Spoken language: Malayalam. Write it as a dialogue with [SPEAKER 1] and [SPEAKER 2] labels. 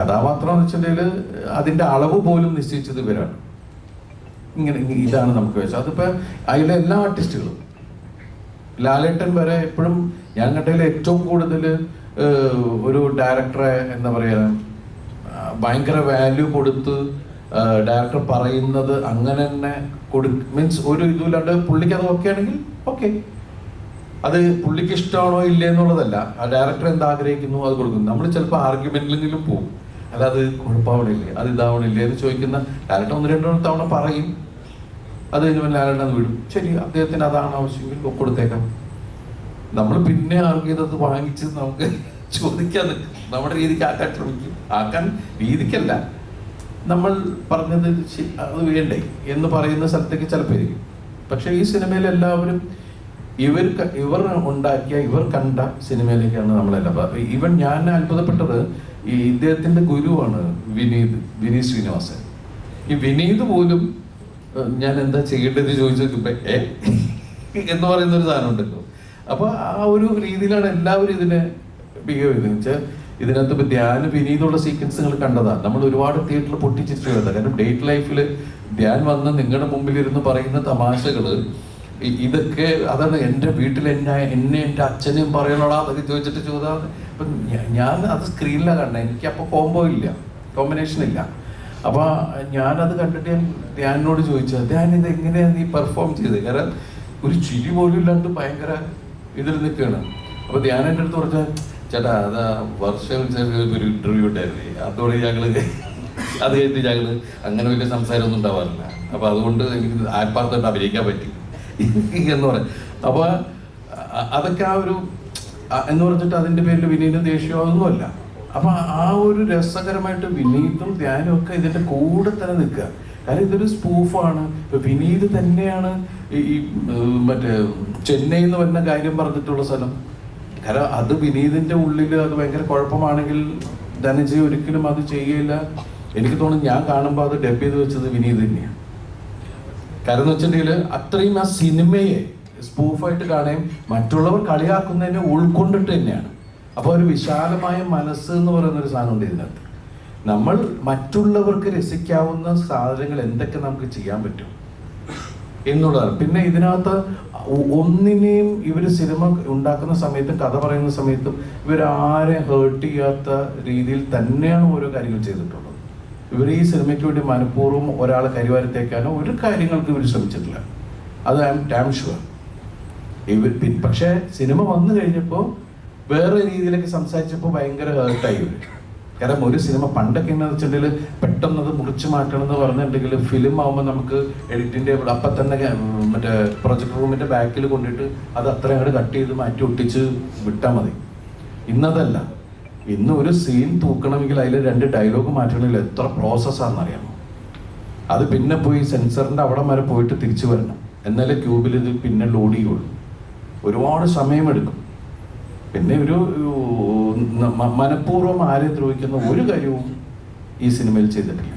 [SPEAKER 1] കഥാപാത്രം എന്ന് വെച്ചിട്ടുണ്ടെങ്കിൽ അതിന്റെ അളവ് പോലും നിശ്ചയിച്ചത് ഇവരാണ്. ഇങ്ങനെ ഇതാണ് നമുക്ക് വെച്ചത്. അതിപ്പോ അതിലെ എല്ലാ ആർട്ടിസ്റ്റുകളും ലാലേട്ടൻ വരെ എപ്പോഴും ഞാൻ കണ്ടതിൽ ഏറ്റവും കൂടുതൽ ഒരു ഡയറക്ടറെ എന്താ പറയുക ഭയങ്കര വാല്യൂ കൊടുത്ത് ഡയറക്ടർ പറയുന്നത് അങ്ങനെ തന്നെ കൊടു മീൻസ് ഒരു ഇതുമില്ലാണ്ട് പുള്ളിക്ക് അത് ഓക്കെ ആണെങ്കിൽ ഓക്കെ അത് പുള്ളിക്ക് ഇഷ്ടമാണോ ഇല്ലേ എന്നുള്ളതല്ല. ആ ഡയറക്ടർ എന്താഗ്രഹിക്കുന്നു അത് കൊടുക്കുന്നു. നമ്മൾ ചിലപ്പോൾ ആർഗ്യുമെന്റിലെങ്കിലും പോകും. അല്ല അത് കുഴപ്പമാവണില്ലേ? അത് ഇതാവണില്ലേ എന്ന് ചോദിക്കുന്ന ലാലട്ട ഒന്ന് രണ്ടു തവണ പറയും. അത് കഴിഞ്ഞ് ലാലേട്ടൻ അത് വിടും. ശരി അദ്ദേഹത്തിന് അതാണ് ആവശ്യമെങ്കിൽ കൊടുത്തേക്കാം. നമ്മൾ പിന്നെ ആർക്കും വാങ്ങിച്ച് നമുക്ക് ചോദിക്കാൻ നമ്മുടെ രീതിക്ക് ആക്കാൻ ശ്രമിക്കും. ആക്കാൻ രീതിക്കല്ല. നമ്മൾ പറഞ്ഞത് അത് വേണ്ടേ എന്ന് പറയുന്ന സ്ഥലത്തേക്ക് ചിലപ്പോൾ ഇരിക്കും. പക്ഷേ ഈ സിനിമയിൽ എല്ലാവരും ഇവർ ഇവർ ഉണ്ടാക്കിയ ഇവർ കണ്ട സിനിമയിലേക്കാണ് നമ്മളെല്ലാം. ഇവൻ ഞാൻ അത്ഭുതപ്പെട്ടത് ഈ ഇദ്ദേഹത്തിന്റെ ഗുരുവാണ് വിനീത് വിനീത് ശ്രീനിവാസൻ. ഈ വിനീത് പോലും ഞാൻ എന്താ ചെയ്യേണ്ടത് ചോദിച്ചു എന്ന് പറയുന്ന ഒരു സാധനം ഉണ്ടല്ലോ. അപ്പൊ ആ ഒരു രീതിയിലാണ് എല്ലാവരും ഇതിനെ ബിഹേവ് ചെയ്തത്. വെച്ചാൽ ഇതിനകത്ത് ഇപ്പൊ ധ്യാൻ വിനീതുള്ള സീക്വൻസുകൾ കണ്ടതാണ് നമ്മൾ ഒരുപാട് തിയേറ്ററിൽ പൊട്ടിച്ചിട്ട് കാരണം ഡേറ്റ് ലൈഫിൽ ധ്യാൻ വന്ന് നിങ്ങളുടെ മുമ്പിൽ ഇരുന്ന് പറയുന്ന തമാശകൾ ഇതൊക്കെ അതാണ് എന്റെ വീട്ടിൽ എന്നെ എന്നെ എന്റെ അച്ഛനെയും പറയണോടാ അതൊക്കെ ചോദിച്ചിട്ട് അപ്പൊ ഞാൻ അത് സ്ക്രീനിലാണ് കണ്ടത്. എനിക്ക് അപ്പോൾ കോംബോ ഇല്ല. കോമ്പിനേഷൻ ഇല്ല. അപ്പൊ ഞാനത് കണ്ടിട്ട് ഞാൻ ധ്യാനോട് ചോദിച്ചു ധ്യാൻ ഇത് എങ്ങനെയാണ് നീ പെർഫോം ചെയ്തത് കാരണം ഒരു ചിരി പോലും ഇല്ലാണ്ട് ഭയങ്കര ഇതിൽ നിൽക്കുകയാണ്. അപ്പോൾ ധ്യാൻ എന്റെ അടുത്ത് പറഞ്ഞാൽ ചേട്ടാ അതാ വർഷം ഒരു ഇന്റർവ്യൂ ഉണ്ടായിരുന്നേ. അതോടെ ഞങ്ങൾ അത് കഴിഞ്ഞ് ഞങ്ങൾ അങ്ങനെ വലിയ സംസാരമൊന്നും ഉണ്ടാവാറില്ല. അപ്പോൾ അതുകൊണ്ട് എനിക്ക് ആത്മാർത്ഥമായിട്ട് അഭിനയിക്കാൻ പറ്റി. എന്ന് പറയും. അപ്പൊ അ- അതൊക്കെ ആ ഒരു എന്ന് പറഞ്ഞിട്ട് അതിന്റെ പേരിൽ വിനീതും ദേഷ്യമോ അപ്പോൾ അപ്പൊ ആ ഒരു രസകരമായിട്ട് വിനീതും ധ്യാനും ഒക്കെ ഇതിന്റെ കൂടെ തന്നെ നിൽക്കുക. കാരണം ഇതൊരു സ്പൂഫാണ് ഇപ്പൊ വിനീത് തന്നെയാണ് ഈ ഈ, മറ്റേ ചെന്നൈ എന്ന് പറഞ്ഞ കാര്യം പറഞ്ഞിട്ടുള്ള സ്ഥലം. കാരണം അത് വിനീതിന്റെ ഉള്ളിൽ അത് ഭയങ്കര കുഴപ്പമാണെങ്കിൽ ധനജി ഒരിക്കലും അത് ചെയ്യില്ല എനിക്ക് തോന്നുന്നു ഞാൻ കാണുമ്പോൾ അത് ഡബ് ചെയ്ത് വെച്ചത് വിനീത് തന്നെയാണ് കാരണം എന്ന് വെച്ചിട്ടുണ്ടെങ്കിൽ അത്രയും ആ സിനിമയെ സ്പൂഫായിട്ട് കാണുകയും മറ്റുള്ളവർ കളിയാക്കുന്നതിനെ ഉൾക്കൊണ്ടിട്ട് തന്നെയാണ്. അപ്പോൾ ഒരു വിശാലമായ മനസ്സ് എന്ന് പറയുന്ന ഒരു സാധനം ഉണ്ട് ഇതിനകത്ത്. നമ്മൾ മറ്റുള്ളവർക്ക് രസിക്കാവുന്ന സാധനങ്ങൾ എന്തൊക്കെ നമുക്ക് ചെയ്യാൻ പറ്റും എന്നുള്ളതാണ്. പിന്നെ ഇതിനകത്ത് ഒന്നിനെയും ഇവർ സിനിമ ഉണ്ടാക്കുന്ന സമയത്തും കഥ പറയുന്ന സമയത്തും ഇവരാരെ ഹേർട്ട് ചെയ്യാത്ത രീതിയിൽ തന്നെയാണ് ഓരോ കാര്യങ്ങൾ ചെയ്തിട്ടുള്ളത്. ഇവർ ഈ സിനിമയ്ക്ക് വേണ്ടി മനഃപൂർവം ഒരാളെ കരിവാരത്തേക്കാനോ ഒരു കാര്യങ്ങൾക്ക് ഇവർ ശ്രമിച്ചിട്ടില്ല. അത് ഐ എം ടാം ഷുവർ ഇവർ പക്ഷേ സിനിമ വന്നു കഴിഞ്ഞപ്പോൾ വേറെ രീതിയിലേക്ക് സംസാരിച്ചപ്പോൾ ഭയങ്കര ഹേർട്ടായി ഇവർ കാരണം ഒരു സിനിമ പണ്ടൊക്കെ എന്ന് വെച്ചിട്ടുണ്ടെങ്കിൽ പെട്ടെന്ന് അത് മുറിച്ച് മാറ്റണം എന്ന് പറഞ്ഞിട്ടുണ്ടെങ്കിൽ ഫിലിം ആകുമ്പോൾ നമുക്ക് എഡിറ്റിന്റെ അപ്പം തന്നെ മറ്റേ പ്രൊജക്ട് റൂമിന്റെ ബാക്കിൽ കൊണ്ടിട്ട് അത് അത്രയും അങ്ങോട്ട് കട്ട് ചെയ്ത് മാറ്റി ഒട്ടിച്ച് വിട്ടാൽ മതി. ഇന്നതല്ല. ഇന്ന് ഒരു സീൻ തൂക്കണമെങ്കിൽ അതിൽ രണ്ട് ഡയലോഗ് മാറ്റണമെങ്കിൽ എത്ര പ്രോസസ്സാണെന്നറിയാമോ അത് പിന്നെ പോയി സെൻസറിന്റെ അവിടെ വരെ പോയിട്ട് തിരിച്ചു വരണം. എന്നാലേ ക്യൂബിൽ ഇത് പിന്നെ ലോഡ് ചെയ്യുള്ളൂ. ഒരുപാട് സമയമെടുക്കും. പിന്നെ ഒരു മനഃപൂർവം ആരെ ദ്രോഹിക്കുന്ന ഒരു കാര്യവും ഈ സിനിമയിൽ ചെയ്തിട്ടില്ല.